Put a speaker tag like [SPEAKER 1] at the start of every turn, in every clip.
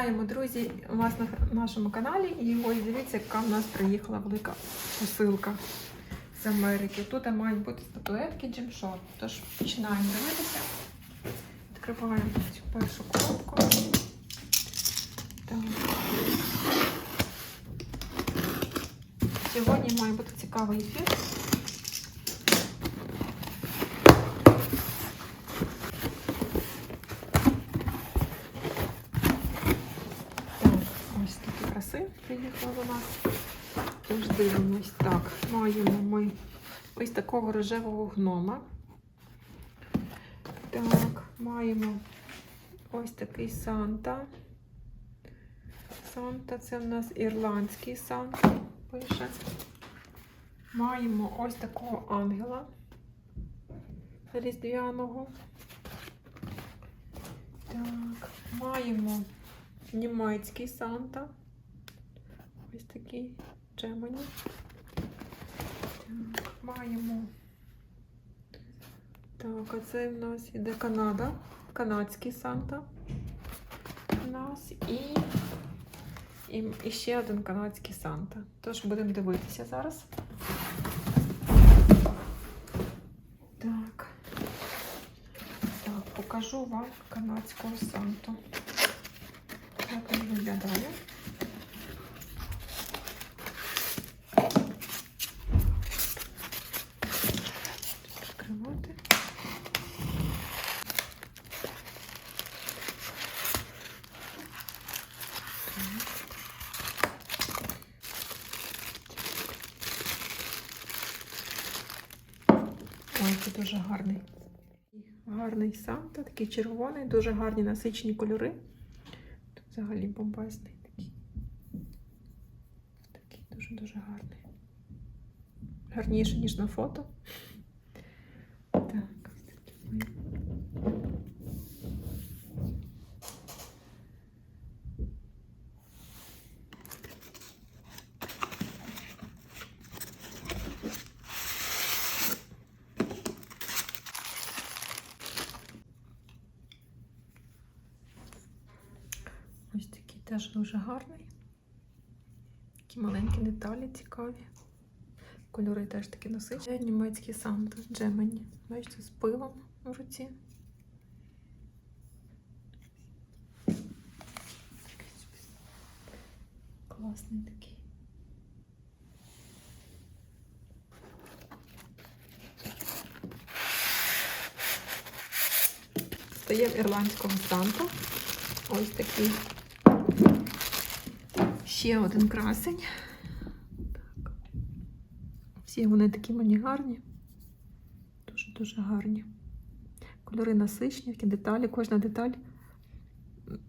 [SPEAKER 1] Вітаємо, друзі, вас на нашому каналі. І ось дивіться, яка в нас приїхала велика посилка з Америки. Тут мають бути статуетки Shot. Тож починаємо дивитися. Відкриваємо цю першу коробку. Так. Сьогодні має бути цікавий ефір. Так, ось такі краси приїхали до нас. Тож дивимось. Так, маємо ми ось такого рожевого гнома. Так, маємо ось такий Санта. Санта це в нас ірландський Санта пише. Маємо ось такого ангела різдвяного. Так, маємо німецький Санта. Ось такий Джемані. Так, маємо. Так, а це в нас іде Канада. Канадський Санта. У нас і, і, і ще один канадський Санта. Тож будемо дивитися зараз. Так. Так, покажу вам канадського Санту. Як він виглядає. Ой, це дуже гарний. Гарний Санта, такий червоний, дуже гарні насичені кольори. Тут взагалі бомбасний такий. Такий дуже-дуже гарний. Гарніше, ніж на фото. Так, ось такий ми. Ось такий теж дуже гарний. Такі маленькі деталі цікаві. Кольори теж такі насичені. Німецький Санта Джемені. Бачите, з пивом в руці. Класний такий. Стає ірландського Санту. Ось такий. Ще один красень. Так. Всі вони такі мені гарні. Дуже-дуже гарні. Кольори насичні, такі деталі. Кожна деталь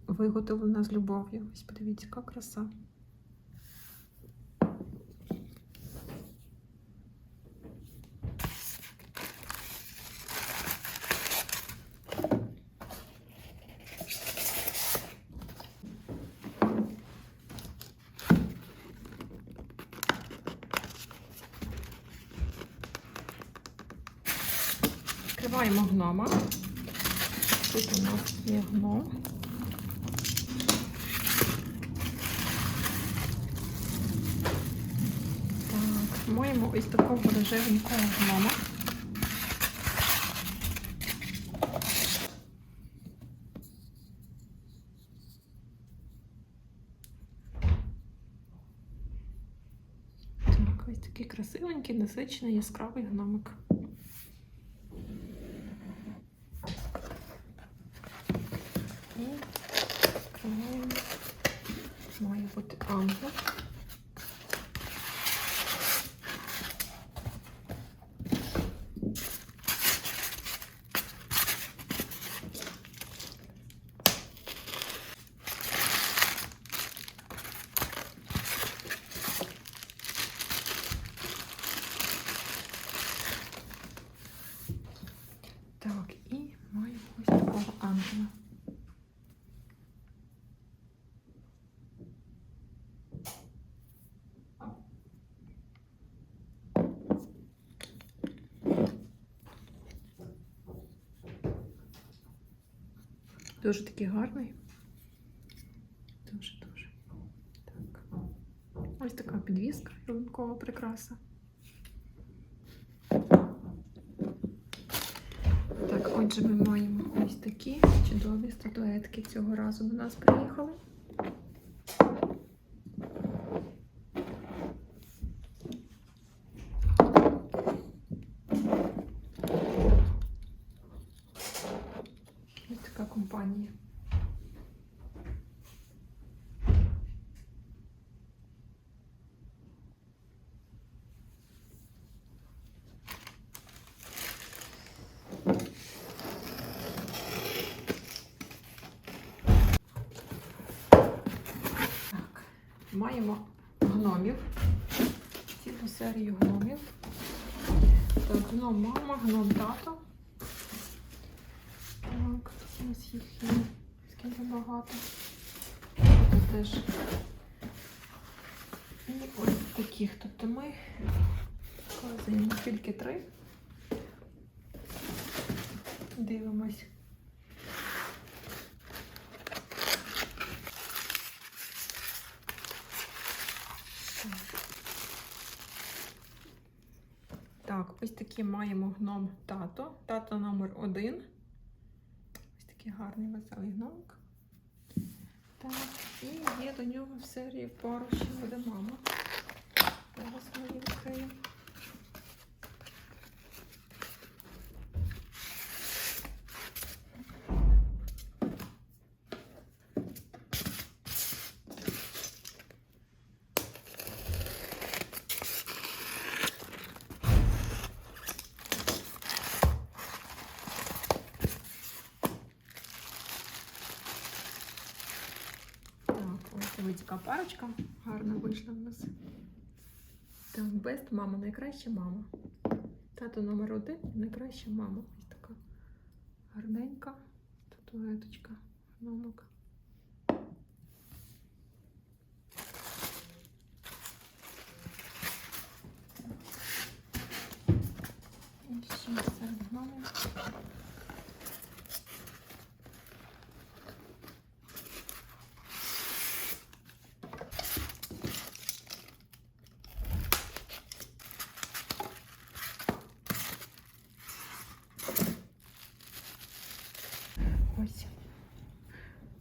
[SPEAKER 1] виготовлена з любов'ю. Ось подивіться, яка краса. Відкриваємо гнома. Тут у нас є гном. Так, маємо ось такого рожевенького гнома. Так, ось такий красивенький, насичений, яскравий гномик. І відкриваємо. Має бути ангел. Так, і маємо ось такого ангела. Дуже такий гарний. дуже-дуже. Так. Ось така підвіска, ялинкова прикраса. Так, отже, ми маємо ось такі чудові статуетки цього разу до нас приїхали. Ось така компанія. Так, маємо гномів. Цілу серію гномів. Так, гном мама, гном тато. Ось їх є. Скільки багато. Тут теж. І ось таких. Тобто ми вказуємо тільки три. Дивимось. Так, ось такі маємо гном тато. Тато номер один такий гарний веселий гномик. Так, і є до нього в серії поруч буде мама. Зараз ми відкриємо. Так, ось така парочка. Гарно вийшла в нас. Так, бест мама, найкраща мама. Тато номер один, найкраща мама. Ось така гарненька татуеточка. І ще серед гномів. Ось.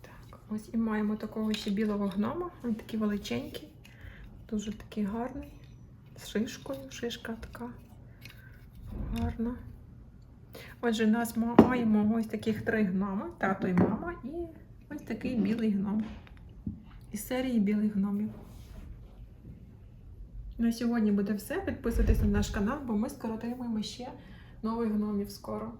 [SPEAKER 1] Так, ось і маємо такого ще білого гнома. Він такий величенький, дуже такий гарний. З шишкою. Шишка така гарна. Отже, нас маємо ось таких три гноми, тато і мама, і ось такий білий гном. Із серії білих гномів. На сьогодні буде все. Підписуйтесь на наш канал, бо ми скоро ще нових гномів скоро.